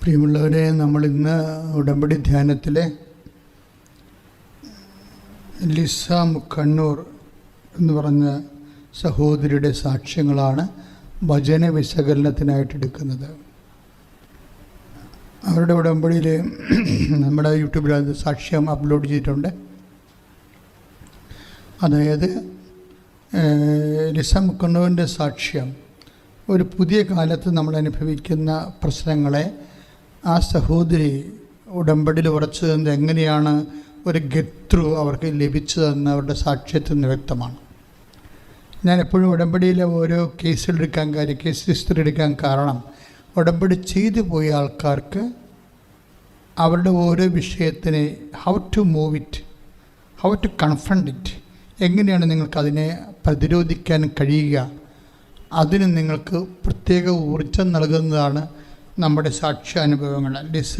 പ്രിയമുള്ളവരെ നമ്മൾ ഇന്ന് ഉടമ്പടി ധ്യാനത്തിലെ ലിസ കണ്ണൂർ എന്ന് പറഞ്ഞ സഹോദരിയുടെ സാക്ഷ്യങ്ങളാണ് ഭജന വിശകലനത്തിനായിട്ട് എടുക്കുന്നത്. അവരുടെ ഉടമ്പടിയിൽ നമ്മുടെ യൂട്യൂബിൽ അത് സാക്ഷ്യം അപ്ലോഡ് ചെയ്തിട്ടുണ്ട്. അതായത് ലിസ മുക്കണ്ണൂരിന്റെ സാക്ഷ്യം ഒരു പുതിയ കാലത്ത് നമ്മൾ അനുഭവിക്കുന്ന പ്രശ്നങ്ങളെ ആ സഹോദരി ഉടമ്പടിയിൽ ഉറച്ചു തന്നത് എങ്ങനെയാണ് ഒരു ഗത്രു ത്രൂ അവർക്ക് ലഭിച്ചതെന്ന് അവരുടെ സാക്ഷ്യത്തിൽ നിന്ന് വ്യക്തമാണ്. ഞാൻ എപ്പോഴും ഉടമ്പടിയിലെ ഓരോ കേസുകളെടുക്കാൻ കാര്യം കേസ് ഹിസ്റ്ററി എടുക്കാൻ കാരണം ഉടമ്പടി ചെയ്തു പോയ ആൾക്കാർക്ക് അവരുടെ ഓരോ വിഷയത്തിനെ how to move it how to confront it എങ്ങനെയാണ് നിങ്ങൾക്ക് അതിനെ പ്രതിരോധിക്കാൻ കഴിയുക അതിന് നിങ്ങൾക്ക് പ്രത്യേക ഊർജം നൽകുന്നതാണ് നമ്മുടെ സാക്ഷ്യാനുഭവങ്ങൾ ലിസ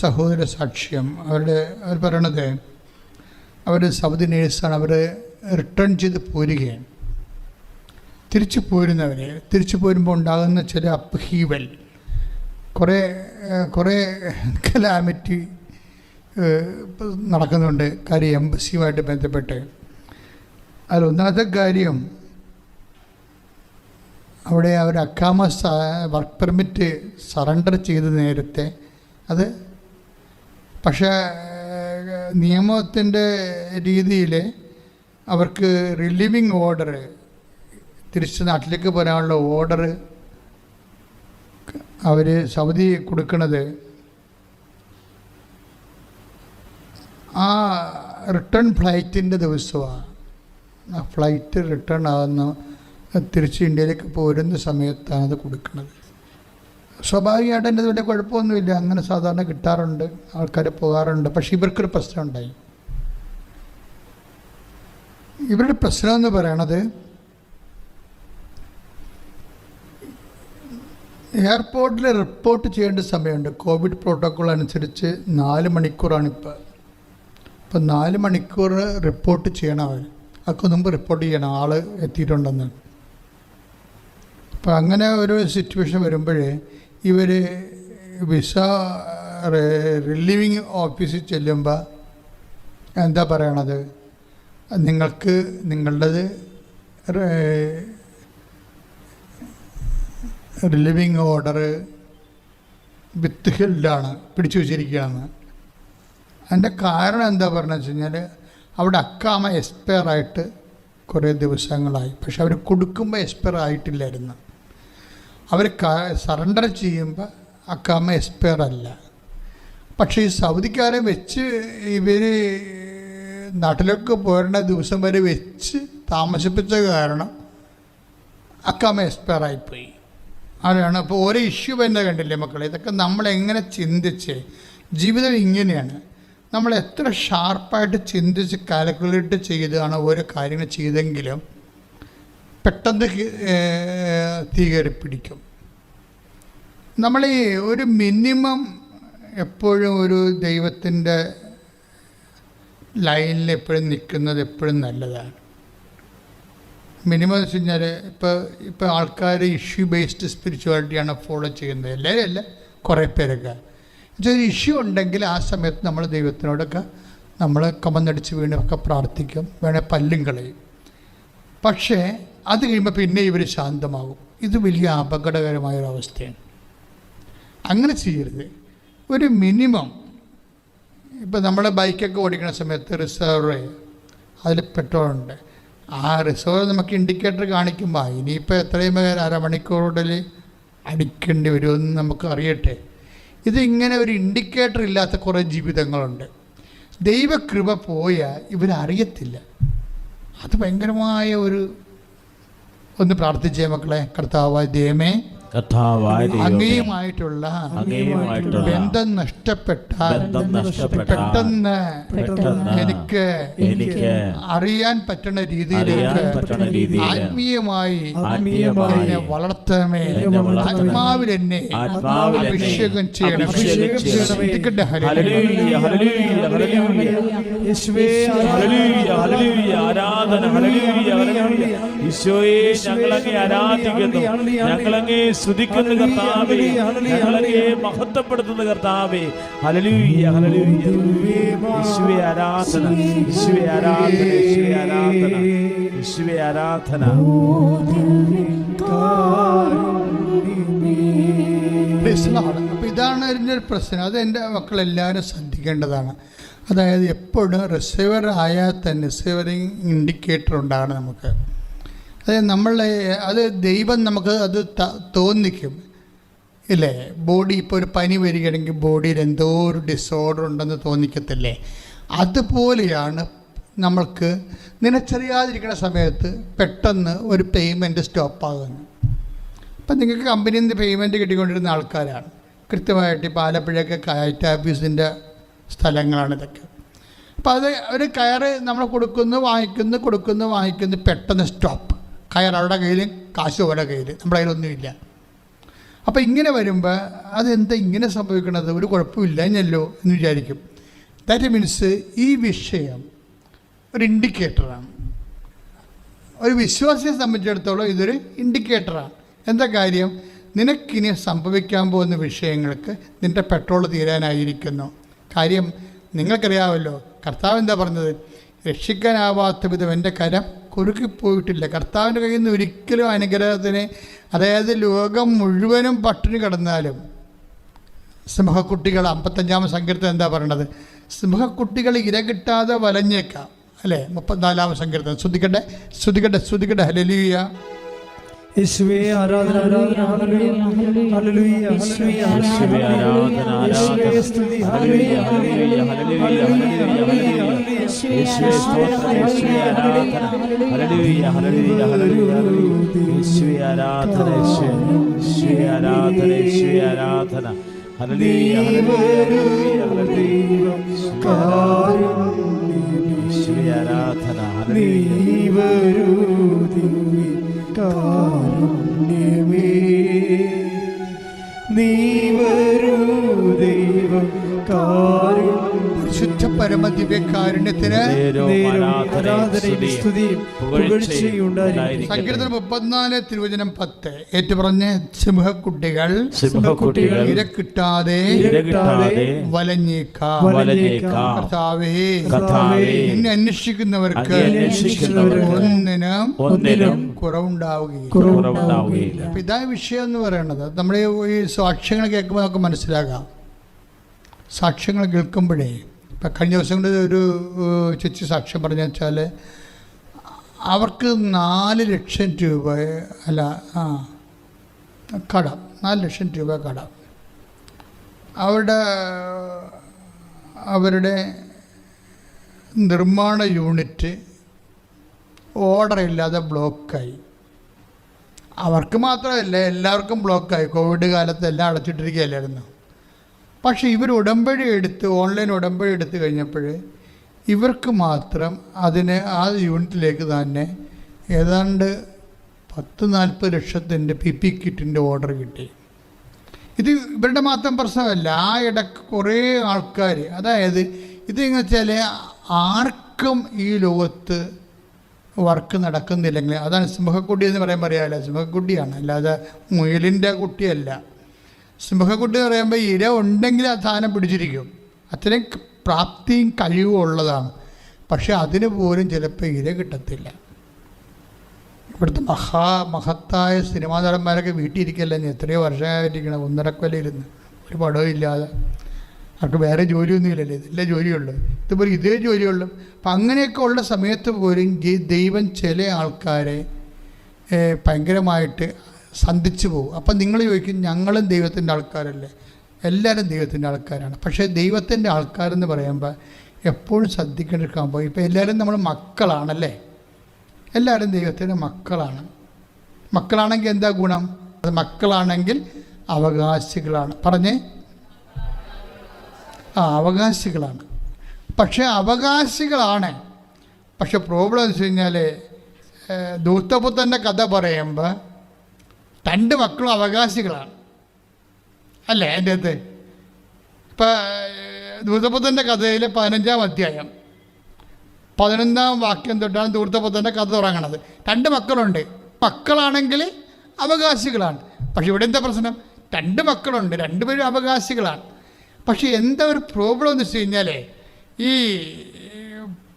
സഹോദര സാക്ഷ്യം. അവരുടെ അവർ പറയണത് അവർ സൗദി നേഴ്സാണ്. അവർ റിട്ടേൺ ചെയ്ത് പോരുകയാണ്. തിരിച്ചു പോരുന്നവർ തിരിച്ചു പോരുമ്പോൾ ഉണ്ടാകുന്ന ചില അപ്ഹീവൽ കുറേ കുറേ കലാമിറ്റി നടക്കുന്നുണ്ട്. കാര്യം എംബസിയുമായിട്ട് ബന്ധപ്പെട്ട്. അതിൽ ഒന്നാമത്തെ കാര്യം അവിടെ അവർ അക്കാമ വർക്ക് പെർമിറ്റ് സറണ്ടർ ചെയ്ത് നേരത്തെ അത് പക്ഷേ നിയമത്തിന്റെ രീതിയിൽ അവർക്ക് റിലീവിങ് ഓർഡർ തിരിച്ച് നാട്ടിലേക്ക് പോരാനുള്ള ഓർഡർ അവർ സൗദി കൊടുക്കുന്നത് ആ റിട്ടേൺ ഫ്ലൈറ്റിന്റെ ദിവസമാണ്. ആ ഫ്ലൈറ്റ് റിട്ടേൺ ആകുന്ന തിരിച്ച് ഇന്ത്യയിലേക്ക് പോരുന്ന സമയത്താണ് അത് കൊടുക്കുന്നത്. സ്വാഭാവികമായിട്ട് എന്റെ വലിയ കുഴപ്പമൊന്നുമില്ല. അങ്ങനെ സാധാരണ കിട്ടാറുണ്ട്. ആൾക്കാർ പോകാറുണ്ട്. പക്ഷേ ഇവർക്കൊരു പ്രശ്നം ഉണ്ടായി. ഇവരുടെ പ്രശ്നം എന്ന് പറയണത് എയർപോർട്ടിൽ റിപ്പോർട്ട് ചെയ്യേണ്ട സമയമുണ്ട്. കോവിഡ് പ്രോട്ടോക്കോൾ അനുസരിച്ച് നാല് മണിക്കൂറാണ് ഇപ്പോൾ ഇപ്പം നാല് മണിക്കൂർ റിപ്പോർട്ട് ചെയ്യണം അവർ അതൊക്കെ മുമ്പ് റിപ്പോർട്ട് ചെയ്യണം. ആൾ എത്തിയിട്ടുണ്ടെന്ന്. അപ്പം അങ്ങനെ ഒരു സിറ്റുവേഷൻ വരുമ്പോഴേ ഇവർ വിസ റിലീവിങ് ഓഫീസിൽ ചെല്ലുമ്പോൾ എന്താ പറയണത്? നിങ്ങൾക്ക് നിങ്ങളുടേത് റിലീവിങ് ഓർഡർ വിത്ത് ഹെൽഡാണ് പിടിച്ചു വച്ചിരിക്കുകയാണ്. അതിന്റെ കാരണം എന്താ പറഞ്ഞു വെച്ച് കഴിഞ്ഞാൽ അവിടെ അക്കാമ എക്സ്പയർ ആയിട്ട് കുറേ ദിവസങ്ങളായി. പക്ഷെ അവർ കൊടുക്കുമ്പോൾ എക്സ്പയർ ആയിട്ടില്ലായിരുന്നു. അവർ സറണ്ടർ ചെയ്യുമ്പോൾ അക്കാമ എക്സ്പയർ അല്ല. പക്ഷേ ഈ സൗദിക്കാരെ വെച്ച് ഇവർ നാട്ടിലേക്ക് പോരുന്ന ദിവസം വരെ വെച്ച് താമസിപ്പിച്ച കാരണം അക്കാമ എക്സ്പയർ ആയിപ്പോയി. അതാണ് അപ്പോൾ ഓരോ ഇഷ്യൂ തന്നെ കണ്ടില്ലേ മക്കളെ? ഇതൊക്കെ നമ്മളെങ്ങനെ ചിന്തിച്ച്? ജീവിതം ഇങ്ങനെയാണ്. നമ്മൾ എത്ര ഷാർപ്പായിട്ട് ചിന്തിച്ച് കാൽക്കുലേറ്റ് ചെയ്താണ് ഓരോ കാര്യങ്ങൾ ചെയ്തെങ്കിലും പെട്ടെന്ന് തീ കയറി പിടിക്കും. നമ്മൾ ഈ ഒരു മിനിമം എപ്പോഴും ഒരു ദൈവത്തിന്റെ ലൈനിൽ എപ്പോഴും നിൽക്കുന്നത് എപ്പോഴും നല്ലതാണ്. മിനിമം എന്ന് വെച്ച് കഴിഞ്ഞാൽ ഇപ്പോൾ ഇപ്പോൾ ആൾക്കാർ ഇഷ്യൂ ബേസ്ഡ് സ്പിരിച്വാലിറ്റിയാണ് ഫോളോ ചെയ്യുന്നത്. എല്ലാവരും അല്ല കുറേ പേരൊക്കെ. ഒരു ഇഷ്യൂ ഉണ്ടെങ്കിൽ ആ സമയത്ത് നമ്മൾ ദൈവത്തിനോടൊക്കെ നമ്മൾ കമന്നടിച്ച് വീണൊക്കെ പ്രാർത്ഥിക്കും. വേണേൽ പല്ലും കളയും. പക്ഷേ അത് കഴിയുമ്പോൾ പിന്നെ ഇവർ ശാന്തമാകും. ഇത് വലിയ അപകടകരമായൊരവസ്ഥയാണ്. അങ്ങനെ ചെയ്യരുത്. ഒരു മിനിമം ഇപ്പം നമ്മളെ ബൈക്കൊക്കെ ഓടിക്കുന്ന സമയത്ത് റിസർവ് അതിൽ പെട്രോളുണ്ട്. ആ റിസർവ് നമുക്ക് ഇൻഡിക്കേറ്റർ കാണിക്കുമ്പോൾ ഇനിയിപ്പോൾ എത്രയും വേഗം അരമണിക്കൂറുള്ളിൽ അടിക്കേണ്ടി വരുമെന്ന് നമുക്ക് അറിയട്ടെ. ഇതിങ്ങനെ ഒരു ഇൻഡിക്കേറ്റർ ഇല്ലാത്ത കുറേ ജീവിതങ്ങളുണ്ട്. ദൈവകൃപ പോയാൽ ഇവരറിയത്തില്ല. അത് ഭയങ്കരമായ ഒരു ഒന്ന് പ്രാർത്ഥിച്ചേ മക്കളെ. കർത്താവായ ദൈവമേ അങ്ങയുമായിട്ടുള്ള ബന്ധം നഷ്ടപ്പെട്ട പെട്ടെന്ന് എനിക്ക് എനിക്ക് അറിയാൻ പറ്റുന്ന രീതിയിലേക്ക് രീതിയിൽ ആത്മീയമായി ആത്മീയമായി എന്നെ വളർത്തണമേ ആത്മാവിൽ എന്നെ അഭിഷേകം ചെയ്യണം അഭിഷേകം ചെയ്യണമേ. ശ്രദ്ധിക്കട്ടെ, hallelujah. Hallelujah, hallelujah, hallelujah. Hallelujah, hallelujah, ആരാധന. ഈശോയെ ഞങ്ങളങ്ങേ ആരാധിക്കുന്നു ഞങ്ങളങ്ങേ സ്തുതിക്കുന്നു കർത്താവേ ഞങ്ങളങ്ങേ മഹത്വപ്പെടുത്തുന്ന കർത്താവേ ഹല്ലേലൂയ ഹല്ലേലൂയ. യേശുവേ ആരാധന യേശുവേ ആരാധന യേശുവേ ആരാധന യേശുവേ ആരാധന. ഇതാണ് ഇതിന്റെ ഒരു പ്രശ്നം. അത് എന്റെ മക്കളെല്ലാവരും ശ്രദ്ധിക്കേണ്ടതാണ്. അതായത് എപ്പോഴും റിസീവർ ആയാൽ തന്നെ റിസീവറിങ് ഇൻഡിക്കേറ്റർ ഉണ്ടാകണം നമുക്ക്. അതായത് നമ്മളെ അത് ദൈവം നമുക്ക് അത് തോന്നിക്കും. ഇല്ലേ? ബോഡി ഇപ്പോൾ ഒരു പനി വരികയാണെങ്കിൽ ബോഡിയിൽ എന്തോ ഒരു ഡിസോർഡർ ഉണ്ടെന്ന് തോന്നിക്കത്തില്ലേ? അതുപോലെയാണ് നമ്മൾക്ക് നിനച്ചറിയാതിരിക്കുന്ന സമയത്ത് പെട്ടെന്ന് ഒരു പേയ്മെന്റ് സ്റ്റോപ്പാകുന്നു അപ്പം നിങ്ങൾക്ക് കമ്പനിയിൽ നിന്ന് പേയ്മെന്റ് കിട്ടിക്കൊണ്ടിരുന്ന ആൾക്കാരാണ്. കൃത്യമായിട്ട് ഇപ്പോൾ ആലപ്പുഴയൊക്കെ കയറ്റ് ഓഫീസിന്റെ സ്ഥലങ്ങളാണ് ഇതൊക്കെ. അപ്പോൾ അത് ഒരു കയറ് നമ്മൾ കൊടുക്കുന്നു വാങ്ങിക്കുന്നു കൊടുക്കുന്നു വാങ്ങിക്കുന്നു പെട്ടെന്ന് സ്റ്റോപ്പ് കയർ അവരുടെ കയ്യിൽ കാശും അവരുടെ കയ്യിൽ നമ്മുടെ കയ്യിലൊന്നുമില്ല അപ്പോൾ ഇങ്ങനെ വരുമ്പോൾ അതെന്താ ഇങ്ങനെ സംഭവിക്കുന്നത് ഒരു കുഴപ്പമില്ല എന്നല്ലോ എന്ന് വിചാരിക്കും. ദാറ്റ് മീൻസ് ഈ വിഷയം ഒരു ഇൻഡിക്കേറ്ററാണ് ഒരു വിശ്വാസിയെ സംബന്ധിച്ചിടത്തോളം ഇതൊരു ഇൻഡിക്കേറ്ററാണ് എന്താ കാര്യം? നിനക്കിനി സംഭവിക്കാൻ പോകുന്ന വിഷയങ്ങൾക്ക് നിന്റെ പെട്രോൾ തീരാനായിരിക്കുന്നു. കാര്യം നിങ്ങൾക്കറിയാമല്ലോ കർത്താവ് എന്താ പറഞ്ഞത്? രക്ഷിക്കാനാവാത്ത വിധം എന്റെ കരം കുറുക്കിപ്പോയിട്ടില്ല കർത്താവിന്റെ കയ്യിൽ നിന്ന് ഒരിക്കലും അനുഗ്രഹത്തിന് അതായത് ലോകം മുഴുവനും പട്ടിണി കിടന്നാലും. സിംഹക്കുട്ടികൾ അമ്പത്തഞ്ചാം സങ്കീർത്തനം എന്താ പറയണത്? സിംഹക്കുട്ടികൾ ഇര കിട്ടാതെ വലഞ്ഞേക്കാം. അല്ലേ? മുപ്പത്തിനാലാം സങ്കീർത്തനം. ശ്രുതിക്കട്ടെ ശ്രുതിക്കട്ടെ ശ്രുതിക്കട്ടെ ഹലലിയ യേശുവേ ആരാധന ആരാധന ഹല്ലേലൂയ ഹല്ലേലൂയ യേശുവേ ആരാധന ആരാധന സ്തുതി ഹല്ലേലൂയ ഹല്ലേലൂയ ഹല്ലേലൂയ ഹല്ലേലൂയ യേശുവേ സ്തോത്രം യേശുവേ ആരാധന ഹല്ലേലൂയ ഹല്ലേലൂയ ഹല്ലേലൂയ യേശുവേ ആരാധന യേശുവേ ആരാധന യേശുവേ ആരാധന ഹല്ലേലൂയ ഹല്ലേലൂയ ഹല്ലേലൂയ യേശുവേ ആരാധന ഹല്ലേലൂയ നീ പരിശുദ്ധ പരമ ദിവ്യകാരുണ്യത്തിന്. സങ്കീർത്തനം മുപ്പത്തിനാല് തിരുവചനം പത്ത്. ഏറ്റുപറഞ്ഞ സിംഹക്കുട്ടികൾ. സിംഹക്കുട്ടികൾ. ഇര കിട്ടാതെ വലഞ്ഞേക്കാം. കർത്താവേ അന്വേഷിക്കുന്നവർക്ക് ഒന്നിനും ഒന്നിനും കുറവുണ്ടാവുകയില്ല. ഇതായ വിഷയം എന്ന് പറയുന്നത് നമ്മുടെ ഈ സാക്ഷ്യങ്ങൾ കേൾക്കുമ്പോൾ നമുക്ക് മനസ്സിലാകാം. സാക്ഷ്യങ്ങൾ കേൾക്കുമ്പോഴേ ഇപ്പം കഴിഞ്ഞ ദിവസങ്ങളിൽ ഒരു ചേച്ചി സാക്ഷ്യം പറഞ്ഞു വെച്ചാൽ അവർക്ക് നാല് ലക്ഷം രൂപ അല്ല ആ കടം നാല് ലക്ഷം രൂപ കടം. അവരുടെ അവരുടെ നിർമ്മാണ യൂണിറ്റ് ഓർഡർ ഇല്ലാതെ ബ്ലോക്കായി അവർക്ക് മാത്രമല്ല എല്ലാവർക്കും ബ്ലോക്കായി കോവിഡ് കാലത്ത് എല്ലാം അടച്ചിട്ടിരിക്കുകയല്ലായിരുന്നു. പക്ഷേ ഇവർ ഉടമ്പടി എടുത്ത് ഓൺലൈൻ ഉടമ്പടി എടുത്ത് കഴിഞ്ഞപ്പോൾ ഇവർക്ക് മാത്രം അതിന് ആ യൂണിറ്റിലേക്ക് തന്നെ ഏതാണ്ട് പത്ത് നാൽപ്പത് ലക്ഷത്തിന്റെ പി പി കിറ്റിന്റെ ഓർഡർ കിട്ടി. ഇത് ഇവരുടെ മാത്രം പ്രശ്നമല്ല ആ ഇടയ്ക്ക് കുറേ ആൾക്കാർ അതായത് ഇതെന്ന് വെച്ചാൽ ആർക്കും ഈ ലോകത്ത് വർക്ക് നടക്കുന്നില്ലെങ്കിൽ അതാണ് സിംഹക്കുട്ടി എന്ന് പറയാൻ പറയാമല്ല സിംഹക്കുട്ടിയാണ് അല്ലാതെ മുയലിന്റെ കുട്ടിയല്ല. സിംഹക്കുട്ടി എന്ന് പറയുമ്പോൾ ഇര ഉണ്ടെങ്കിൽ ആ സാധനം പിടിച്ചിരിക്കും. അത്രയും പ്രാപ്തിയും കഴിവും ഉള്ളതാണ്. പക്ഷെ അതിന് പോലും ചിലപ്പോൾ ഇര കിട്ടത്തില്ല. ഇവിടുത്തെ മഹാ മഹത്തായ സിനിമാ നടന്മാരൊക്കെ വീട്ടിലിരിക്കല്ലേ? എത്രയോ വർഷമായിട്ടിരിക്കണം. ഒന്നരക്കൊല്ലയിരുന്ന് ഒരു പടവും ഇല്ലാതെ. അവർക്ക് വേറെ ജോലിയൊന്നും ഇല്ലല്ലേ. ഇതല്ലേ ജോലിയുള്ളൂ. ഇതുപോലെ ഇതേ ജോലിയുള്ളൂ. അപ്പം അങ്ങനെയൊക്കെ ഉള്ള സമയത്ത് പോലും ദൈവം ചില ആൾക്കാരെ ഭയങ്കരമായിട്ട് സന്ധിച്ചു പോകും. അപ്പം നിങ്ങൾ ചോദിക്കും ഞങ്ങളും ദൈവത്തിന്റെ ആൾക്കാരല്ലേ? എല്ലാവരും ദൈവത്തിന്റെ ആൾക്കാരാണ്. പക്ഷേ ദൈവത്തിന്റെ ആൾക്കാരെന്ന് പറയുമ്പോൾ എപ്പോഴും ശ്രദ്ധിക്കേണ്ട പോകും സംഭവം ഇപ്പം എല്ലാവരും നമ്മൾ മക്കളാണല്ലേ? എല്ലാവരും ദൈവത്തിന്റെ മക്കളാണ്. മക്കളാണെങ്കിൽ എന്താ ഗുണം? അത് മക്കളാണെങ്കിൽ അവകാശികളാണ്. പറഞ്ഞേ? ആ അവകാശികളാണ്. പക്ഷേ അവകാശികളാണ്. പക്ഷെ പ്രോബ്ലം എന്ന് വെച്ച് കഴിഞ്ഞാൽ ദൂത്തപുത്തന്റെ കഥ പറയുമ്പോൾ രണ്ട് മക്കളും അവകാശികളാണ്. അല്ലേ? എന്റെ അകത്ത് ഇപ്പം ദൂർത്തപുത്രന്റെ കഥയിലെ പതിനഞ്ചാം അധ്യായം. പതിനൊന്നാം വാക്യം തൊട്ടാണ് ദൂർത്തപുത്രന്റെ കഥ തുടങ്ങണത്. രണ്ട് മക്കളുണ്ട്. മക്കളാണെങ്കിൽ അവകാശികളാണ്. പക്ഷെ ഇവിടെ എന്താ പ്രശ്നം? രണ്ട് മക്കളുണ്ട്. രണ്ടുപേരും അവകാശികളാണ്. പക്ഷെ എന്താ ഒരു പ്രോബ്ലം എന്ന് വെച്ച് കഴിഞ്ഞാൽ ഈ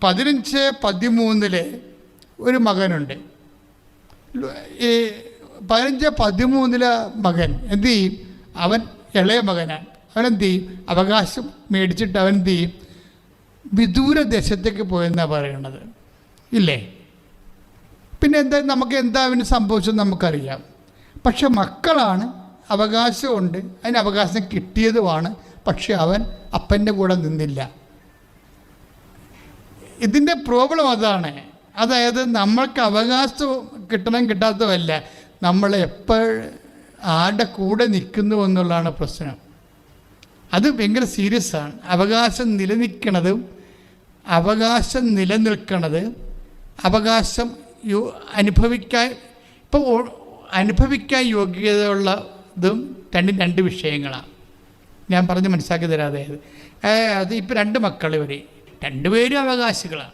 പതിനഞ്ച് പതിമൂന്നിൽ ഒരു മകനുണ്ട്. ഈ പതിനഞ്ച് പതിമൂന്നിലെ മകൻ എന്ത് ചെയ്യും? അവൻ ഇളയ മകനാണ്. അവൻ എന്ത് ചെയ്യും? അവകാശം മേടിച്ചിട്ട് അവൻ എന്ത് ചെയ്യും? വിദൂര ദേശത്തേക്ക് പോയെന്നാണ് പറയണത്. ഇല്ലേ? പിന്നെ എന്താ നമുക്ക് എന്താ അവന് സംഭവിച്ചത് നമുക്കറിയാം. പക്ഷെ മക്കളാണ് അവകാശമുണ്ട് അതിന് അവകാശം കിട്ടിയതുമാണ് പക്ഷെ അവൻ അപ്പന്റെ കൂടെ നിന്നില്ല. ഇതിന്റെ പ്രോബ്ലം അതാണ്. അതായത് നമ്മൾക്ക് അവകാശം കിട്ടണം കിട്ടാത്തതല്ല. നമ്മൾ എപ്പോൾ ആരുടെ കൂടെ നിൽക്കുന്നു എന്നുള്ളതാണ് പ്രശ്നം. അത് ഭയങ്കര സീരിയസ് ആണ്. അവകാശം നിലനിൽക്കണതും അവകാശം നിലനിൽക്കണത് അവകാശം യോ അനുഭവിക്കാൻ ഇപ്പോൾ അനുഭവിക്കാൻ യോഗ്യതയുള്ളതും രണ്ടും രണ്ട് വിഷയങ്ങളാണ്. ഞാൻ പറഞ്ഞ് മനസ്സിലാക്കി തരാതെ. അത് ഇപ്പോൾ രണ്ട് മക്കൾ ഇവർ രണ്ടുപേരും അവകാശികളാണ്.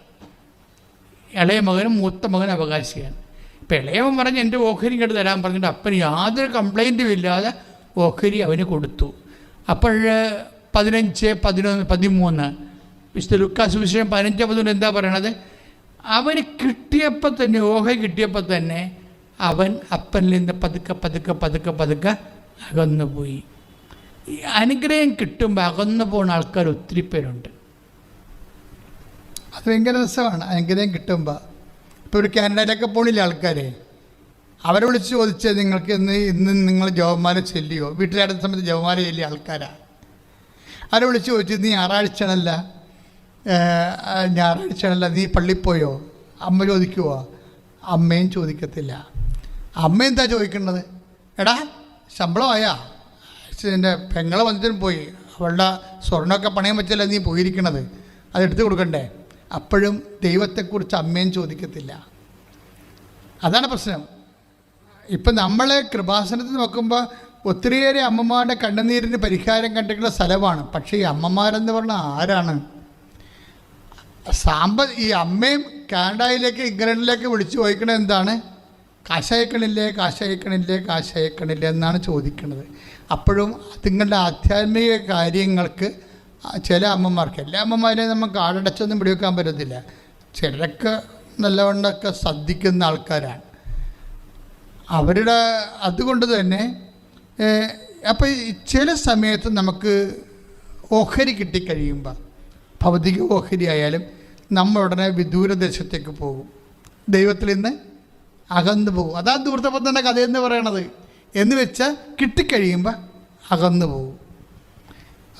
ഇളയ മകനും മൂത്ത മകനും അവകാശിയാണ്. ഇപ്പം ഇളയവൻ പറഞ്ഞ് എന്റെ ഓഹരി ഇങ്ങോട്ട് തരാൻ പറഞ്ഞിട്ട് അപ്പന് യാതൊരു കംപ്ലൈന്റും ഇല്ലാതെ ഓഹരി അവന് കൊടുത്തു. അപ്പോൾ പതിനഞ്ച് പതിനൊന്ന് പതിമൂന്ന് വിശുദ്ധ ലുക്കാസ് സുവിശേഷം പതിനഞ്ച് പതിനൊന്ന് എന്താ പറയണത്? അവന് കിട്ടിയപ്പോൾ തന്നെ ഓഹരി കിട്ടിയപ്പോൾ തന്നെ അവൻ അപ്പനിൽ നിന്ന് പതുക്കെ പതുക്കെ പതുക്കെ പതുക്കെ അകന്നു പോയി. ഈ അനുഗ്രഹം കിട്ടുമ്പോൾ അകന്നു പോകുന്ന ആൾക്കാർ ഒത്തിരി പേരുണ്ട്. അത് ഭയങ്കര രസമാണ്. അനുഗ്രഹം കിട്ടുമ്പോൾ ഇപ്പോൾ ഒരു കാനഡയിലൊക്കെ പോണില്ല ആൾക്കാർ അവരെ വിളിച്ച് ചോദിച്ചത് നിങ്ങൾക്ക് ഇന്ന് ഇന്ന് നിങ്ങൾ ജവന്മാരെ ചെല്ലിയോ? വീട്ടിലെ അടുത്ത സമയത്ത് ജവന്മാരെ ചെല്ലിയ ആൾക്കാരാണ് അവരെ വിളിച്ച് ചോദിച്ചു നീ ഞായറാഴ്ചയാണല്ല ഞായറാഴ്ചയാണല്ല നീ പള്ളി പോയോ? അമ്മ ചോദിക്കുവോ? അമ്മയും ചോദിക്കത്തില്ല. അമ്മ എന്താ ചോദിക്കേണ്ടത് എടാ ശമ്പളമായാ എന്റെ പെങ്ങളെ വന്നിട്ടും പോയി. അവളുടെ സ്വർണമൊക്കെ പണയം വെച്ചല്ല നീ പോയിരിക്കണത്? അത് എടുത്തു കൊടുക്കണ്ടേ? അപ്പോഴും ദൈവത്തെക്കുറിച്ച് അമ്മയും ചോദിക്കത്തില്ല. അതാണ് പ്രശ്നം. ഇപ്പം നമ്മൾ കൃപാസനത്തിൽ നോക്കുമ്പോൾ ഒത്തിരിയേറെ അമ്മമാരുടെ കണ്ണുനീരിന് പരിഹാരം കണ്ടിട്ടുള്ള സ്ഥലമാണ്. പക്ഷേ ഈ അമ്മമാരെന്ന് പറഞ്ഞാൽ ആരാണ്? സാമ്പ ഈ അമ്മയും കാനഡയിലേക്ക് ഇംഗ്ലണ്ടിലേക്ക് വിളിച്ചു ചോദിക്കണത് എന്താണ്? കാശയക്കണില്ലേ കാശയക്കണില്ലേ കാശയക്കണില്ലേ എന്നാണ് ചോദിക്കുന്നത് അപ്പോഴും നിങ്ങളുടെ ആധ്യാത്മിക കാര്യങ്ങൾക്ക് ചില അമ്മമാർക്ക് എല്ലാ അമ്മമാരെയും നമുക്ക് കാടടച്ചൊന്നും പിടിവെക്കാൻ പറ്റത്തില്ല. ചിലരൊക്കെ നല്ലവണ്ണമൊക്കെ ശ്രദ്ധിക്കുന്ന ആൾക്കാരാണ്. അവരുടെ അതുകൊണ്ട് തന്നെ അപ്പോൾ ചില സമയത്ത് നമുക്ക് ഓഹരി കിട്ടിക്കഴിയുമ്പോൾ ഭൗതിക ഓഹരി ആയാലും നമ്മൾ ഉടനെ വിദൂരദേശത്തേക്ക് പോകും. ദൈവത്തിൽ നിന്ന് അകന്നു പോകും. അതാണ് ദൂർത്തപത്തിന്റെ കഥയെന്ന് പറയണത്. എന്ന് വെച്ചാൽ കിട്ടിക്കഴിയുമ്പോൾ അകന്നു പോകും.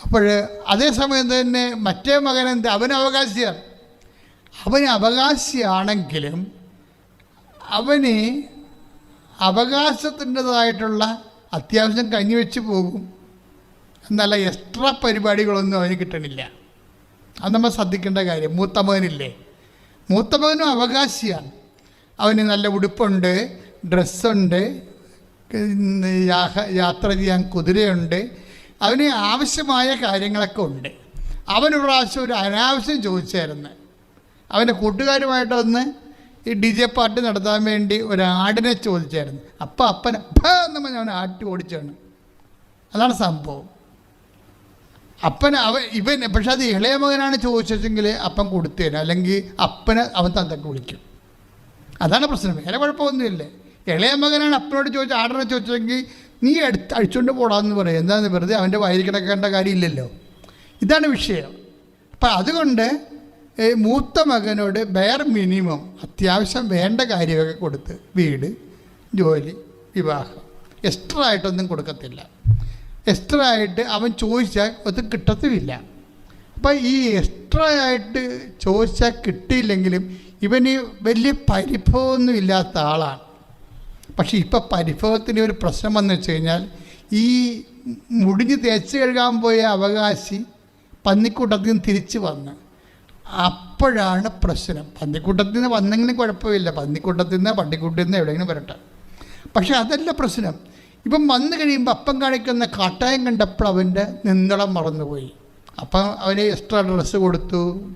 അപ്പോൾ അതേസമയം തന്നെ മറ്റേ മകൻ എന്ത് അവന് അവകാശിയാണ് അവന് അവകാശിയാണെങ്കിലും അവന് അവകാശത്തിന്റെതായിട്ടുള്ള അത്യാവശ്യം കഞ്ഞിവെച്ച് പോകും. എന്നല്ല എക്സ്ട്രാ പരിപാടികളൊന്നും അവന് കിട്ടണില്ല. അത് നമ്മൾ ശ്രദ്ധിക്കേണ്ട കാര്യം മൂത്ത മകനില്ലേ? മൂത്ത മകനും അവകാശിയാണ് അവന് നല്ല ഉടുപ്പുണ്ട് ഡ്രസ്സുണ്ട് യാത്ര ചെയ്യാൻ കുതിരയുണ്ട് അവന് ആവശ്യമായ കാര്യങ്ങളൊക്കെ ഉണ്ട്. അവനൊരു പ്രാവശ്യം ഒരു അനാവശ്യം ചോദിച്ചായിരുന്നു. അവന്റെ കൂട്ടുകാരുമായിട്ടൊന്ന് ഈ ഡി ജെ പാർട്ടി നടത്താൻ വേണ്ടി ഒരു ആടിനെ ചോദിച്ചായിരുന്നു. അപ്പം അപ്പൻ അപ്പം എന്ന് അവനെ ആട്ടി ഓടിച്ചാണ്. അതാണ് സംഭവം. അപ്പൻ അവൻ ഇവൻ പക്ഷെ അത് ഇളയ മകനാണ് ചോദിച്ചെങ്കിൽ അപ്പൻ കൊടുത്തേനെ. അല്ലെങ്കിൽ അപ്പനെ അവൻ തന്തക്ക് വിളിക്കും. അതാണ് പ്രശ്നം. വേറെ കുഴപ്പമൊന്നുമില്ല. ഇളയ മകനാണ് അപ്പനോട് ചോദിച്ച ആടനെ ചോദിച്ചെങ്കിൽ നീ എടുത്ത് അഴിച്ചുകൊണ്ട് പോടാന്ന് പറയും. എന്താണെന്ന് വെറുതെ അവന്റെ വയലിൽ കിടക്കേണ്ട കാര്യമില്ലല്ലോ. ഇതാണ് വിഷയം. അപ്പം അതുകൊണ്ട് മൂത്ത മകനോട് ബെയർ മിനിമം അത്യാവശ്യം വേണ്ട കാര്യമൊക്കെ കൊടുത്ത് വീട് ജോലി വിവാഹം. എക്സ്ട്രാ ആയിട്ടൊന്നും കൊടുക്കത്തില്ല. എക്സ്ട്രാ ആയിട്ട് അവൻ ചോദിച്ചാൽ അത് കിട്ടത്തുമില്ല. അപ്പം ഈ എക്സ്ട്രാ ആയിട്ട് ചോദിച്ചാൽ കിട്ടിയില്ലെങ്കിലും ഇവന് വലിയ പരിഭവമൊന്നും ഇല്ലാത്ത ആളാണ്. പക്ഷേ ഇപ്പം പരിഭവത്തിന്റെ ഒരു പ്രശ്നം വന്നു വെച്ച് കഴിഞ്ഞാൽ ഈ മുടിഞ്ഞ് തേച്ച് കഴുകാൻ പോയ അവകാശി പന്നിക്കൂട്ടത്തിൽ നിന്ന് തിരിച്ച് വന്ന്. അപ്പോഴാണ് പ്രശ്നം. പന്നിക്കൂട്ടത്തിൽ നിന്ന് വന്നെങ്കിലും കുഴപ്പമില്ല. പന്നിക്കൂട്ടത്തിൽ നിന്ന് പട്ടിക്കൂട്ടിൽ നിന്ന് എവിടെയെങ്കിലും വരട്ടെ. പക്ഷേ അതല്ല പ്രശ്നം. ഇപ്പം വന്നു കഴിയുമ്പോൾ അപ്പം കാണിക്കുന്ന കാട്ടായം കണ്ടപ്പോൾ അവന്റെ നിന്തളം മറന്നുപോയി. അപ്പം അവന് എക്സ്ട്രാ ഡ്രസ്സ് കൊടുത്തു.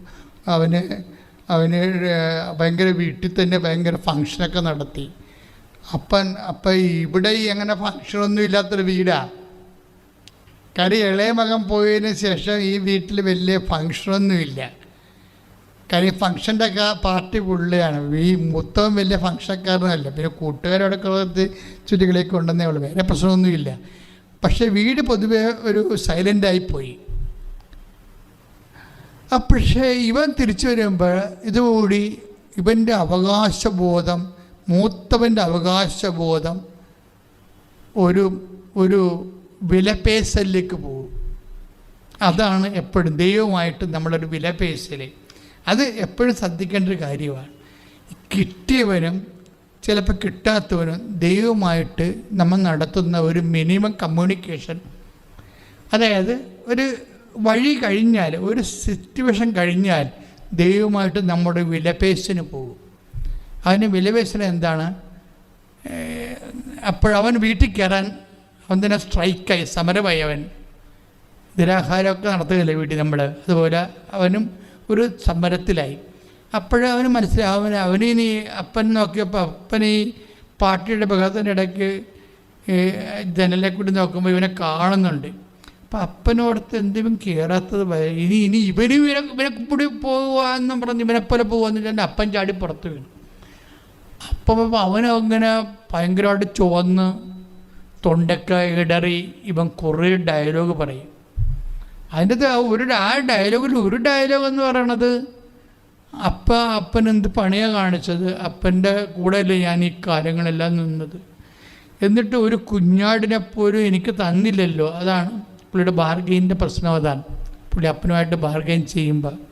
അവന് അവന് ഭയങ്കര വീട്ടിൽ തന്നെ ഭയങ്കര ഫങ്ഷനൊക്കെ നടത്തി. അപ്പൻ അപ്പം ഇവിടെ അങ്ങനെ ഫങ്ഷനൊന്നും ഇല്ലാത്തൊരു വീടാണ് കാര്യം ഇളയ മകൻ പോയതിന് ശേഷം ഈ വീട്ടിൽ വലിയ ഫങ്ഷനൊന്നുമില്ല കാര്യം ഫങ്ഷന്റെ ഒക്കെ പാർട്ടി പുള്ളിയാണ്. ഈ മൊത്തം വലിയ ഫങ്ഷൻകാരനല്ല പിന്നെ കൂട്ടുകാരോടൊക്കെ കുറച്ച് ചുറ്റികളേക്ക് ഉണ്ടെന്നേ ഉള്ളൂ. വേറെ പ്രശ്നമൊന്നുമില്ല പക്ഷെ വീട് പൊതുവെ ഒരു സൈലന്റായി പോയി. പക്ഷേ ഇവൻ തിരിച്ചു വരുമ്പോൾ ഇതുകൂടി ഇവന്റെ അവകാശബോധം മൂത്തവന്റെ അവകാശബോധം ഒരു ഒരു വിലപേശലിലേക്ക് പോകും. അതാണ് എപ്പോഴും ദൈവമായിട്ട് നമ്മളൊരു വിലപേശൽ അത് എപ്പോഴും ശ്രദ്ധിക്കേണ്ട ഒരു കാര്യമാണ്. കിട്ടിയവനും ചിലപ്പോൾ കിട്ടാത്തവനും ദൈവമായിട്ട് നമ്മൾ നടത്തുന്ന ഒരു മിനിമം കമ്മ്യൂണിക്കേഷൻ. അതായത് ഒരു വഴി കഴിഞ്ഞാൽ ഒരു സിറ്റുവേഷൻ കഴിഞ്ഞാൽ ദൈവമായിട്ട് നമ്മുടെ വിലപേശിന് പോകും. അതിന് വിലപേശൽ എന്താണ്? അപ്പോഴവൻ വീട്ടിൽ കയറാൻ അവൻ തന്നെ സ്ട്രൈക്കായി സമരമായി അവൻ. നിരാഹാരമൊക്കെ നടത്തുകയല്ലേ വീട്ടിൽ നമ്മൾ അതുപോലെ അവനും ഒരു സമരത്തിലായി. അപ്പോഴവന് മനസ്സിലായി അവൻ അവനിനി അപ്പൻ നോക്കിയപ്പോൾ അപ്പൻ ഈ പാർട്ടിയുടെ ബഹളത്തിന്റെ ഇടയ്ക്ക് ജനലെ കൂടി നോക്കുമ്പോൾ ഇവനെ കാണുന്നുണ്ട്. അപ്പം അപ്പനോടത്ത് എന്തെങ്കിലും കയറാത്തത് ഇനി ഇനി ഇവനും ഇവനെ ഇവനെ കൂടി പോകുക എന്നും പറഞ്ഞ് ഇവനെപ്പോലെ പോകുക എന്നില്ല അപ്പൻ ചാടി പുറത്ത് വീണു. അപ്പം അവനങ്ങനെ ഭയങ്കരമായിട്ട് ചുവന്ന് തൊണ്ടൊക്കെ ഇടറി ഇവൻ കുറേ ഡയലോഗ് പറയും. അതിന്റെ ഒരു ആ ഡയലോഗിൽ ഒരു ഡയലോഗ് എന്ന് പറയണത് അപ്പ അപ്പൻ എന്ത് പണിയാണ് കാണിച്ചത്? അപ്പന്റെ കൂടെയല്ലേ ഞാൻ ഈ കാര്യങ്ങളെല്ലാം നിന്നത്? എന്നിട്ട് ഒരു കുഞ്ഞാടിനെ പോലും എനിക്ക് തന്നില്ലല്ലോ. അതാണ് പുള്ളിയുടെ ബാർഗെയിന്റെ പ്രശ്നം. അതാണ്. പുള്ളി അപ്പനുമായിട്ട് ബാർഗെയിൻ ചെയ്യുമ്പോൾ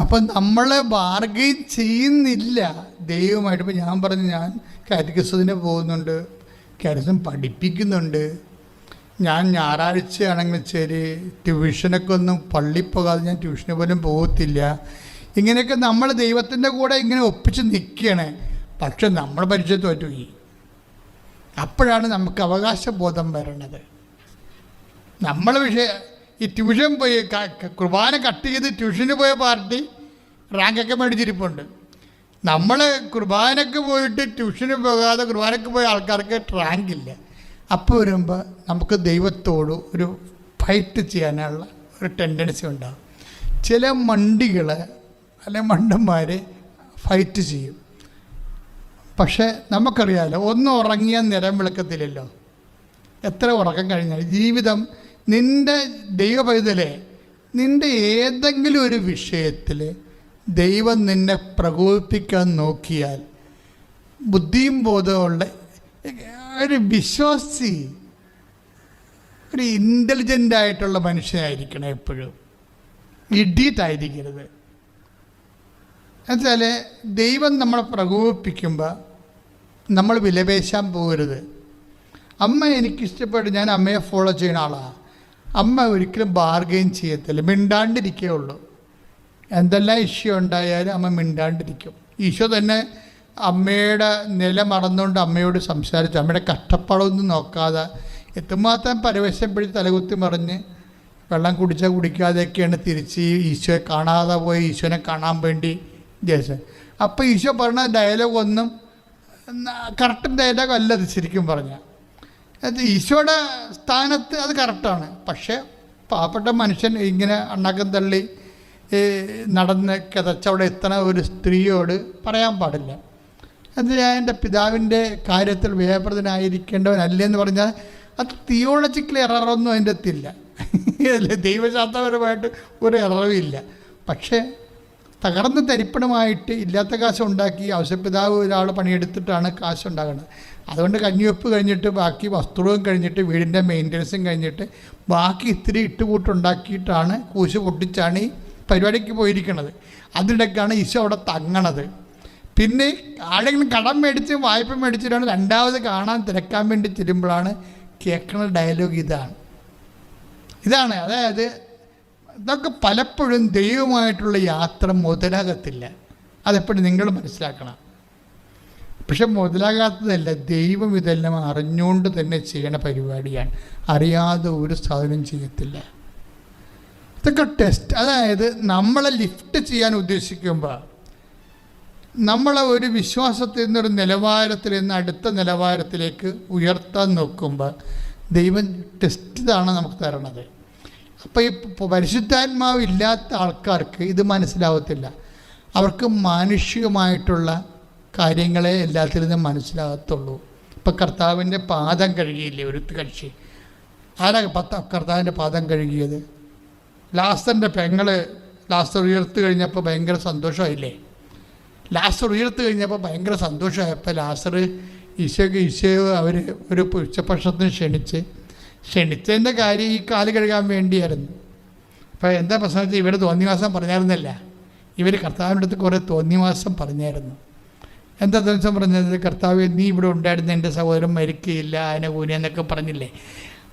അപ്പം നമ്മളെ ബാർഗെയിൻ ചെയ്യുന്നില്ല. ദൈവമായിട്ട് ഇപ്പം ഞാൻ പറഞ്ഞു ഞാൻ കാറ്റഗസത്തിന് പോകുന്നുണ്ട് കാറ്റഗസം പഠിപ്പിക്കുന്നുണ്ട്. ഞാൻ ഞായറാഴ്ചയാണെങ്കിൽ ശരി ട്യൂഷനൊക്കെ ഒന്നും പള്ളി പോകാതെ ഞാൻ ട്യൂഷന് പോലും പോകത്തില്ല. ഇങ്ങനെയൊക്കെ നമ്മൾ ദൈവത്തിന്റെ കൂടെ ഇങ്ങനെ ഒപ്പിച്ച് നിൽക്കുകയാണ് പക്ഷെ നമ്മൾ പരിചയം തോറ്റുപോയി അപ്പോഴാണ് നമുക്ക് അവകാശബോധം വരണത്. നമ്മൾ വിഷയ ഈ ട്യൂഷൻ പോയി കുർബാന കട്ട് ചെയ്ത് ട്യൂഷന് പോയ പാർട്ടി റാങ്കൊക്കെ മേടിച്ചിരിപ്പുണ്ട്. നമ്മൾ കുർബാനക്ക് പോയിട്ട് ട്യൂഷന് പോകാതെ കുർബാനക്ക് പോയ ആൾക്കാർക്ക് റാങ്കില്ല അപ്പോൾ വരുമ്പോൾ നമുക്ക് ദൈവത്തോട് ഒരു ഫൈറ്റ് ചെയ്യാനുള്ള ഒരു ടെൻഡൻസി ഉണ്ടാകും ചില മണ്ടികൾ അല്ലെ മണ്ടന്മാർ ഫൈറ്റ് ചെയ്യും. പക്ഷേ നമുക്കറിയാമല്ലോ ഒന്ന് ഉറങ്ങിയാൽ നിരം വിളക്കത്തില്ലല്ലോ. എത്ര ഉറക്കം കഴിഞ്ഞാൽ ജീവിതം നിന്റെ ദൈവപൈതലെ നിന്റെ ഏതെങ്കിലും ഒരു വിഷയത്തിൽ ദൈവം നിന്നെ പ്രകോപിപ്പിക്കാൻ നോക്കിയാൽ ബുദ്ധിയും ബോധമുള്ള ഒരു വിശ്വാസി ഒരു ഇന്റലിജന്റ് ആയിട്ടുള്ള മനുഷ്യനായിരിക്കണം എപ്പോഴും. ഇഡിയറ്റ് ആയിരിക്കരുത് എന്നുവെച്ചാൽ ദൈവം നമ്മളെ പ്രകോപിപ്പിക്കുമ്പോൾ നമ്മൾ വിലപേശാൻ പോകരുത്. അമ്മ എനിക്കിഷ്ടപ്പെട്ട് ഞാൻ അമ്മയെ ഫോളോ ചെയ്യുന്ന ആളാണ് അമ്മ ഒരിക്കലും ബാർഗെയിൻ ചെയ്യത്തില്ല. മിണ്ടാണ്ടിരിക്കേ ഉള്ളൂ എന്തെല്ലാം ഇഷ്യൂ ഉണ്ടായാലും അമ്മ മിണ്ടാണ്ടിരിക്കും. ഈശോ തന്നെ അമ്മയുടെ നില മറന്നുകൊണ്ട് അമ്മയോട് സംസാരിച്ചു. അമ്മയുടെ കഷ്ടപ്പാടൊന്നും നോക്കാതെ എത്തുമാത്രം പരവശ്യം പിടിച്ച് തലകുത്തി മറിഞ്ഞ് വെള്ളം കുടിച്ചാൽ കുടിക്കാതെയൊക്കെയാണ് തിരിച്ച് ഈശോയെ കാണാതെ പോയി ഈശോനെ കാണാൻ വേണ്ടി ജയിച്ചത് അപ്പോൾ ഈശോ പറഞ്ഞ ഡയലോഗ് ഒന്നും കറക്റ്റ് ഡയലോഗ് അല്ലത് ശരിക്കും പറഞ്ഞാൽ അത് ഈശോയുടെ സ്ഥാനത്ത് അത് കറക്റ്റാണ്. പക്ഷേ പാവപ്പെട്ട മനുഷ്യൻ ഇങ്ങനെ അണ്ണാക്കം തള്ളി നടന്ന് കിതച്ചവിടെ എത്തണ ഒരു സ്ത്രീയോട് പറയാൻ പാടില്ല. അത് ഞാൻ എന്റെ പിതാവിന്റെ കാര്യത്തിൽ വ്യയപ്രദനായിരിക്കേണ്ടവനല്ലെന്ന് പറഞ്ഞാൽ അത് തിയോളജിക്കൽ എററൊന്നും അതിന്റെ അകത്തില്ല. അല്ലേ? ദൈവശാസ്ത്രപരമായിട്ട് ഒരു എററും ഇല്ല. പക്ഷേ തകർന്ന് തരിപ്പണമായിട്ട് ഇല്ലാത്ത കാശ് ഉണ്ടാക്കി ആവശ്യപിതാവ് ഒരാൾ പണിയെടുത്തിട്ടാണ് കാശ് ഉണ്ടാകുന്നത് അതുകൊണ്ട് കഞ്ഞിവെപ്പ് കഴിഞ്ഞിട്ട് ബാക്കി വസ്ത്രവും കഴിഞ്ഞിട്ട് വീടിന്റെ മെയിന്റനൻസും കഴിഞ്ഞിട്ട് ബാക്കി ഇത്തിരി ഇട്ടുകൂട്ടുണ്ടാക്കിയിട്ടാണ് കൂശ് പൊട്ടിച്ചാണ് ഈ പരിപാടിക്ക് പോയിരിക്കുന്നത് അതിനിടയ്ക്കാണ് ഈശോ അവിടെ തങ്ങണത്. പിന്നെ ആരെങ്കിലും കടം മേടിച്ച് വായ്പ മേടിച്ചിട്ടാണ് രണ്ടാമത് കാണാൻ തിരക്കാൻ വേണ്ടി ചെല്ലുമ്പോഴാണ് കേൾക്കുന്ന ഡയലോഗ് ഇതാണ്. ഇതാണ് അതായത് ഇതൊക്കെ പലപ്പോഴും ദൈവമായിട്ടുള്ള യാത്ര മുതലാകത്തില്ല. അതെപ്പോഴും നിങ്ങൾ മനസ്സിലാക്കണം. പക്ഷെ മുതലാകാത്തതല്ല ദൈവം ഇതെല്ലാം അറിഞ്ഞുകൊണ്ട് തന്നെ ചെയ്യണ പരിപാടിയാണ്. അറിയാതെ ഒരു സാധനം ചെയ്യത്തില്ല. ഇതൊക്കെ ടെസ്റ്റ് അതായത് നമ്മളെ ലിഫ്റ്റ് ചെയ്യാൻ ഉദ്ദേശിക്കുമ്പോൾ നമ്മളെ ഒരു വിശ്വാസത്തിൽ നിന്നൊരു നിലവാരത്തിൽ നിന്ന് അടുത്ത നിലവാരത്തിലേക്ക് ഉയർത്താൻ നോക്കുമ്പോൾ ദൈവം ടെസ്റ്റ് ഇതാണ് നമുക്ക് തരണത്. അപ്പോൾ ഈ പരിശുദ്ധാത്മാവ് ഇല്ലാത്ത ആൾക്കാർക്ക് ഇത് മനസ്സിലാവത്തില്ല. അവർക്ക് മാനുഷികമായിട്ടുള്ള കാര്യങ്ങളെ എല്ലാത്തിൽ നിന്നും മനസ്സിലാകത്തുള്ളൂ. ഇപ്പം കർത്താവിന്റെ പാദം കഴുകിയില്ലേ ഒരു കക്ഷി ആരാ പത്ത കർത്താവിന്റെ പാദം കഴുകിയത്? ലാസ്റ്ററിന്റെ പെങ്ങൾ ലാസ്റ്റർ ഉയർത്ത് കഴിഞ്ഞപ്പോൾ ഭയങ്കര സന്തോഷമായില്ലേ? ലാസർ ഉയർത്ത് കഴിഞ്ഞപ്പോൾ ഭയങ്കര സന്തോഷമായപ്പോൾ ലാസ്റ്റർ ഈശോയ്ക്ക് ഈശോ അവർ ഒരു ഉച്ചപക്ഷത്തിന് ക്ഷണിച്ച് ക്ഷണിച്ചതിന്റെ കാര്യം ഈ കാൽ കഴുകാൻ വേണ്ടിയായിരുന്നു. അപ്പോൾ എന്താ പ്രശ്നം വെച്ചാൽ ഇവർ തോന്നിവാസം പറഞ്ഞായിരുന്നല്ല. ഇവർ കർത്താവിന്റെ അടുത്ത് കുറേ തോന്നിവാസം പറഞ്ഞായിരുന്നു. എന്താ ദിവസം പറഞ്ഞത്? കർത്താവ് നീ ഇവിടെ ഉണ്ടായിരുന്ന എന്റെ സഹോദരൻ മരിക്കുകയില്ല ആനകൂനി എന്നൊക്കെ പറഞ്ഞില്ലേ?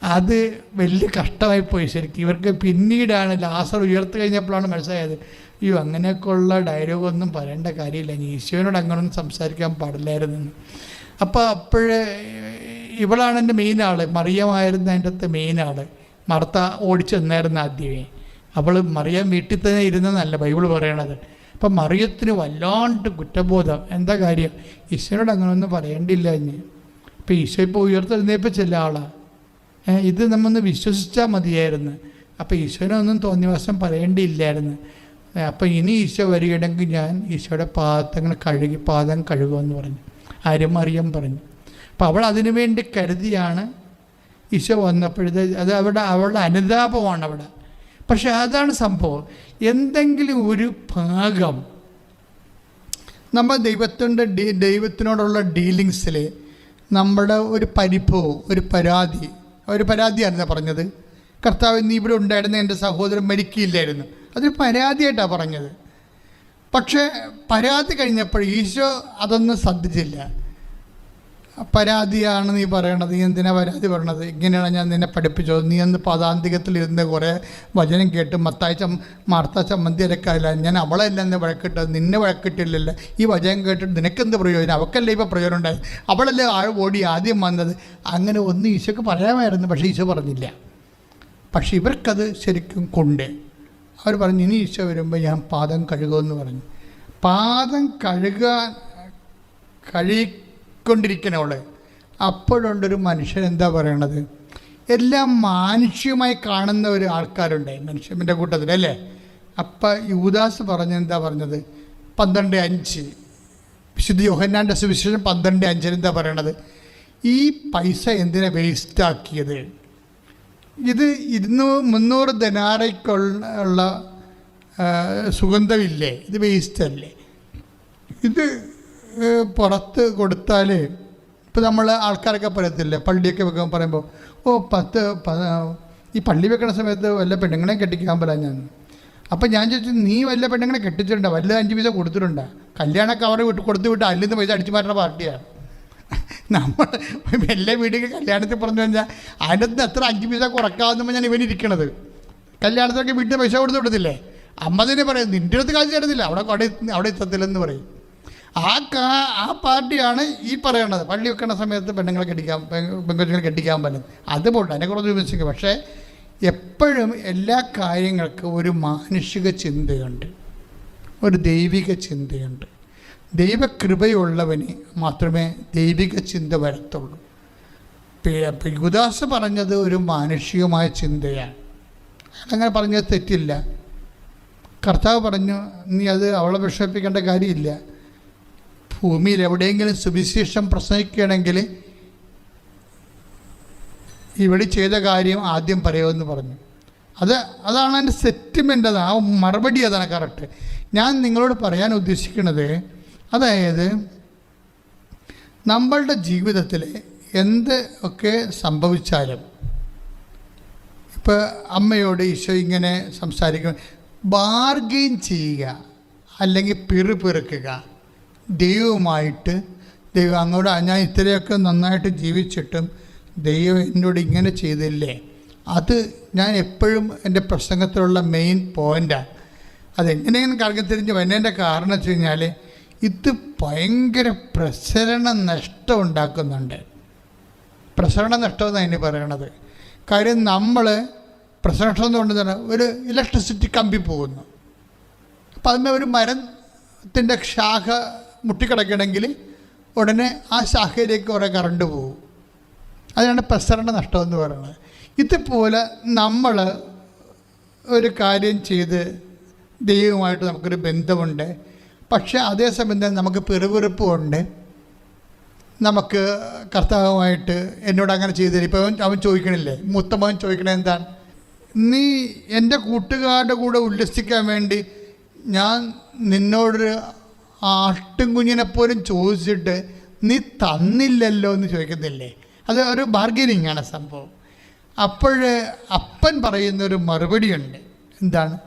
അത് വലിയ കഷ്ടമായി പോയി ശരിക്കും. ഇവർക്ക് പിന്നീടാണ് ലാസർ ഉയർത്തു കഴിഞ്ഞപ്പോഴാണ് മനസ്സിലായത്. അയ്യോ അങ്ങനെയൊക്കെയുള്ള ഡയലോഗൊന്നും പറയേണ്ട കാര്യമില്ല. ഈശോയോട് അങ്ങനൊന്നും സംസാരിക്കാൻ പാടില്ലായിരുന്നു അപ്പോൾ അപ്പോഴേ ഇവളാണ് എന്റെ മെയിൻ ആൾ മറിയമായിരുന്നു അതിന്റെ അകത്ത് മെയിൻ ആൾ മർത്ത ഓടിച്ചു തന്നായിരുന്നു ആദ്യമേ. അവൾ മറിയാൻ വീട്ടിൽ തന്നെ ഇരുന്നെന്നല്ല ബൈബിൾ പറയണത്. അപ്പം മറിയത്തിന് വല്ലാണ്ട് കുറ്റബോധം. എന്താ കാര്യം? ഈശോയോട് അങ്ങനെയൊന്നും പറയേണ്ടില്ല ഇനി. ഇപ്പം ഈശോ ഇപ്പോൾ ഉയർത്തെഴുന്നേപ്പിച്ചല്ല ആളാ. ഇത് നമ്മൊന്ന് വിശ്വസിച്ചാൽ മതിയായിരുന്നു. അപ്പോൾ ഈശോനൊന്നും തോന്നിയ വശം പറയേണ്ടിയില്ലായിരുന്നു അപ്പം ഇനി ഈശോ വരികയാണെങ്കിൽ ഞാൻ ഈശോയുടെ പാദങ്ങൾ കഴുകി പാദം കഴുകുമെന്ന് പറഞ്ഞു. ആരും അറിയാൻ പറഞ്ഞു. അപ്പോൾ അവൾ അതിനു വേണ്ടി കരുതിയാണ് ഈശോ വന്നപ്പോഴത്തെ അത് അവിടെ അവളുടെ അനുതാപമാണ് അവിടെ. പക്ഷെ അതാണ് സംഭവം. എന്തെങ്കിലും ഒരു ഭാഗം നമ്മൾ ദൈവത്തിന്റെ ദൈവത്തിനോടുള്ള ഡീലിങ്സിൽ നമ്മുടെ ഒരു പരിഭവം ഒരു പരാതി ഒരു പരാതിയായിരുന്നു പറഞ്ഞത്. കർത്താവ് നീ ഇവിടെ ഉണ്ടായിരുന്ന എന്റെ സഹോദരൻ മരിക്കില്ലായിരുന്നു അതൊരു പരാതിയായിട്ടാണ് പറഞ്ഞത്. പക്ഷേ പരാതി കഴിഞ്ഞപ്പോൾ ഈശോ അതൊന്നും ശ്രദ്ധിച്ചില്ല. പരാതിയാണ് നീ പറയണത്? നീ എന്തിനാ പരാതി പറയണത്? ഇങ്ങനെയാണ് ഞാൻ നിന്നെ പഠിപ്പിച്ചത്. നീ അന്ന് പദാന്തികത്തിലിരുന്ന് കുറേ വചനം കേട്ട് മത്തായ ചം മാർത്ത ചമ്മന്തിരക്കാരില്ല ഞാൻ അവളല്ല എന്നെ വഴക്കിട്ടത്. നിന്നെ വഴക്കിട്ടില്ലല്ലോ. ഈ വചനം കേട്ടിട്ട് നിനക്കെന്ത് പ്രയോജനം? അവക്കല്ലേ ഇപ്പോൾ പ്രയോജനം ഉണ്ടായത്? അവളല്ലേ ആൾ ഓടി ആദ്യം വന്നത്? അങ്ങനെ ഒന്നും ഈശോക്ക് പറയാമായിരുന്നു പക്ഷേ ഈശോ പറഞ്ഞില്ല. പക്ഷേ ഇവർക്കത് ശരിക്കും കൊണ്ട്. അവർ പറഞ്ഞു ഇനി ഈശോ വരുമ്പോൾ ഞാൻ പാദം കഴുകുമെന്ന് പറഞ്ഞു. പാദം കഴുകാൻ കഴുകിക്കൊണ്ടിരിക്കണവൾ അപ്പോഴുണ്ടൊരു മനുഷ്യൻ എന്താ പറയണത്? എല്ലാം മാനുഷ്യമായി കാണുന്ന ഒരു ആൾക്കാരുണ്ടായി മനുഷ്യന്റെ കൂട്ടത്തിൽ അല്ലേ? അപ്പം യൂദാസ് പറഞ്ഞ എന്താ പറഞ്ഞത്? പന്ത്രണ്ട് അഞ്ച്. വിശുദ്ധ യോഹന്നാന്റെ സുവിശേഷം പന്ത്രണ്ട് അഞ്ചിൽ എന്താ പറയണത്? ഈ പൈസ എന്തിനാ വേസ്റ്റാക്കിയത്? ഇത് ഇരുന്നൂ മുന്നൂറ് ധനാറയ്ക്കുള്ള സുഗന്ധമില്ലേ? ഇത് വേസ്റ്റല്ലേ? ഇത് പുറത്ത് കൊടുത്താൽ ഇപ്പോൾ നമ്മൾ ആൾക്കാരൊക്കെ പറയത്തില്ലേ പള്ളിയൊക്കെ വെക്കാൻ പറയുമ്പോൾ ഓ പത്ത് ഈ പള്ളി വെക്കണ സമയത്ത് വല്ല പെണ്ണുങ്ങളെ കെട്ടിക്കാൻ പറയാം ഞാൻ. അപ്പം ഞാൻ ചോദിച്ചു നീ വല്ല പെണ്ണുങ്ങളെ കെട്ടിച്ചിട്ടുണ്ടോ? വല്ല അഞ്ച് പൈസ കൊടുത്തിട്ടുണ്ടോ? കല്യാണമൊക്കെ അവരെ വിട്ട് കൊടുത്തു വിട്ട് അതിൽ നിന്ന് പൈസ അടിച്ചു മാറ്റുന്ന പാർട്ടിയാണ് നമ്മൾ എല്ലാ വീടിന്റെ കല്യാണത്തിൽ പറഞ്ഞു കഴിഞ്ഞാൽ അതിന്റെ അകത്ത് എത്ര അഞ്ച് പൈസ കുറക്കാമെന്നു ഞാൻ ഇവനിരിക്കണത് കല്യാണത്തിനൊക്കെ വീട്ടിൽ പൈസ കൊടുത്തു വിടത്തില്ലേ? തന്നെ പറയും നിന്റെ അടുത്ത് കാശ് തരുന്നില്ല അവിടെ അവിടെ അവിടെ എത്തത്തില്ലെന്ന് പറയും. ആ കാ ആ പാർട്ടിയാണ് ഈ പറയണത് പള്ളി വെക്കുന്ന സമയത്ത് പെണ്ണുങ്ങളെ കെട്ടിക്കാൻ പെൺകുട്ടികളെ കെട്ടിക്കാൻ പറ്റും അത് പോട്ടെ അതിനെക്കുറിച്ച് വിമർശിക്കും പക്ഷേ എപ്പോഴും എല്ലാ കാര്യങ്ങൾക്കും ഒരു മാനുഷിക ചിന്തയുണ്ട്. ഒരു ദൈവിക ചിന്തയുണ്ട്. ദൈവകൃപയുള്ളവന് മാത്രമേ ദൈവിക ചിന്ത വരത്തുള്ളൂ. യുദാസ് പറഞ്ഞത് ഒരു മാനുഷികമായ ചിന്തയാണ്. അങ്ങനെ പറഞ്ഞത് തെറ്റില്ല. കർത്താവ് പറഞ്ഞു നീ അത് അവളെ വിഷമിപ്പിക്കേണ്ട കാര്യമില്ല. ഭൂമിയിൽ എവിടെയെങ്കിലും സുവിശേഷം പ്രസംഗിക്കുകയാണെങ്കിൽ ഇവിടെ ചെയ്ത കാര്യം ആദ്യം പറയുമെന്ന് പറഞ്ഞു. അത് അതാണ് എന്റെ സെറ്റിൽമെന്റ് അത് ആ മറുപടി അതാണ് കറക്റ്റ് ഞാൻ നിങ്ങളോട് പറയാൻ ഉദ്ദേശിക്കുന്നത് അതായത് നമ്മളുടെ ജീവിതത്തിൽ എന്ത് ഒക്കെ സംഭവിച്ചാലും ഇപ്പോൾ അമ്മയോട് ഈശോ ഇങ്ങനെ സംസാരിക്കും ബാർഗെയിൻ ചെയ്യുക അല്ലെങ്കിൽ പിറുപിറുക്കുക. ദൈവവുമായിട്ട് ദൈവം അങ്ങോട്ട് ഞാൻ ഇത്രയൊക്കെ നന്നായിട്ട് ജീവിച്ചിട്ടും ദൈവം എന്നോട് ഇങ്ങനെ ചെയ്തില്ലേ? അത് ഞാൻ എപ്പോഴും എന്റെ പ്രസംഗത്തിലുള്ള മെയിൻ പോയിന്റാണ് അതെങ്ങനെയാണ് കറങ്ങി തിരിഞ്ഞ് വരുന്നതിന്റെ കാരണം വെച്ച് കഴിഞ്ഞാൽ ഇത് ഭയങ്കര പ്രസരണ നഷ്ടം ഉണ്ടാക്കുന്നുണ്ട്. പ്രസരണ നഷ്ടം എന്നാണ് അതിന് പറയണത്? കാര്യം നമ്മൾ പ്രസരണം എന്ന് തന്നെ ഒരു ഇലക്ട്രിസിറ്റി കമ്പി പോകുന്നു. അപ്പം അതിന് ഒരു മരത്തിന്റെ ശാഖ മുട്ടിക്കിടക്കണമെങ്കിൽ ഉടനെ ആ ശാഖയിലേക്ക് കുറേ കറണ്ട് പോകും. അതിനാണ് പ്രസരണ നഷ്ടം എന്ന് പറയുന്നത്. ഇതുപോലെ നമ്മൾ ഒരു കാര്യം ചെയ്ത് ദൈവമായിട്ട് നമുക്കൊരു ബന്ധമുണ്ട്. പക്ഷേ അതേസമയം തന്നെ നമുക്ക് പിറുപിറുപ്പുണ്ട് നമുക്ക് കർത്താവുമായിട്ട് എന്നോട് അങ്ങനെ ചെയ്തു തരും ഇപ്പോൾ അവൻ അവൻ ചോദിക്കണില്ലേ? മുത്തമ്മൻ ചോദിക്കണേ എന്താണ്? നീ എന്റെ കൂട്ടുകാരുടെ കൂടെ ഉല്ലസിക്കാൻ വേണ്ടി ഞാൻ നിന്നോടൊരു ആട്ടും കുഞ്ഞിനെ പോലും ചോദിച്ചിട്ട് നീ തന്നില്ലല്ലോ എന്ന് ചോദിക്കുന്നില്ലേ അത് ഒരു ബാർഗനിങ് ആണ് സംഭവം. അപ്പോൾ അപ്പൻ പറയുന്നൊരു മറുപടിയുണ്ട്. എന്താണ്?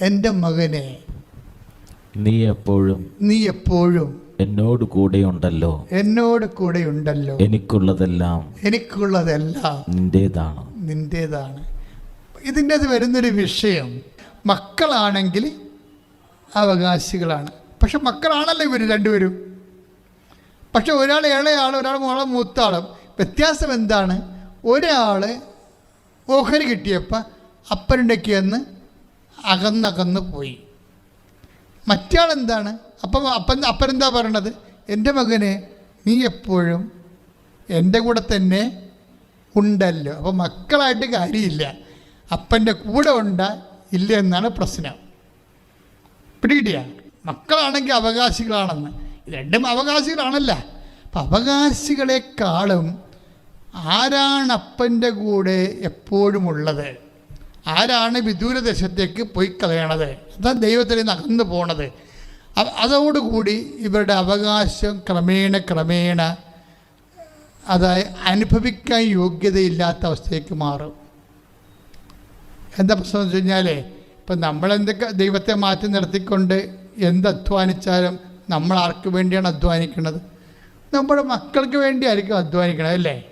എന്റെ മകനെ നീ എപ്പോഴും നീ എപ്പോഴും എന്നോട് കൂടെ ഉണ്ടല്ലോ. എന്നോട് കൂടെ ഉണ്ടല്ലോ. എനിക്കുള്ളതെല്ലാം എനിക്കുള്ളതെല്ലാം നിന്റേതാണ്. നിന്റേതാണ്. ഇതിന്റെ അത് വരുന്നൊരു വിഷയം. മക്കളാണെങ്കിൽ അവകാശികളാണ്. പക്ഷെ മക്കളാണല്ലോ ഇവർ രണ്ടുപേരും. പക്ഷെ ഒരാൾ ഇളയാൾ ഒരാൾ മോളെ മൂത്താളും. വ്യത്യാസം എന്താണ്? ഒരാൾ ഓഹരി കിട്ടിയപ്പോൾ അപ്പനുണ്ടക്കിയെന്ന് അകന്നകന്ന് പോയി. മറ്റാൾ എന്താണ് അപ്പം അപ്പൻ അപ്പനെന്താ പറയണത്? എന്റെ മകനെ നീ എപ്പോഴും എന്റെ കൂടെ തന്നെ ഉണ്ടല്ലോ. അപ്പോൾ മക്കളായിട്ട് കാര്യമില്ല. അപ്പന്റെ കൂടെ ഉണ്ട ഇല്ല എന്നാണ് പ്രശ്നം. പിടികിട്ടിയ? മക്കളാണെങ്കിൽ അവകാശികളാണെന്ന്. രണ്ടും അവകാശികളാണല്ല. അപ്പം അവകാശികളെക്കാളും ആരാണ് അപ്പന്റെ കൂടെ എപ്പോഴും ഉള്ളത് ആരാണ് വിദൂരദേശത്തേക്ക് പോയി കളയണത്? അതാണ് ദൈവത്തിൽ നിന്ന് അകന്നു പോണത്. അതോടുകൂടി ഇവരുടെ അവകാശം ക്രമേണ ക്രമേണ അതായത് അനുഭവിക്കാൻ യോഗ്യതയില്ലാത്ത അവസ്ഥയ്ക്ക് മാറും. എന്താ പ്രശ്നം എന്ന് വെച്ച് കഴിഞ്ഞാൽ ഇപ്പം നമ്മളെന്തൊക്കെ ദൈവത്തെ മാറ്റി നിർത്തിക്കൊണ്ട് എന്ത് അധ്വാനിച്ചാലും നമ്മൾ ആർക്ക് വേണ്ടിയാണ് അധ്വാനിക്കുന്നത്. നമ്മുടെ മക്കൾക്ക് വേണ്ടിയായിരിക്കും അധ്വാനിക്കണത് അല്ലേ?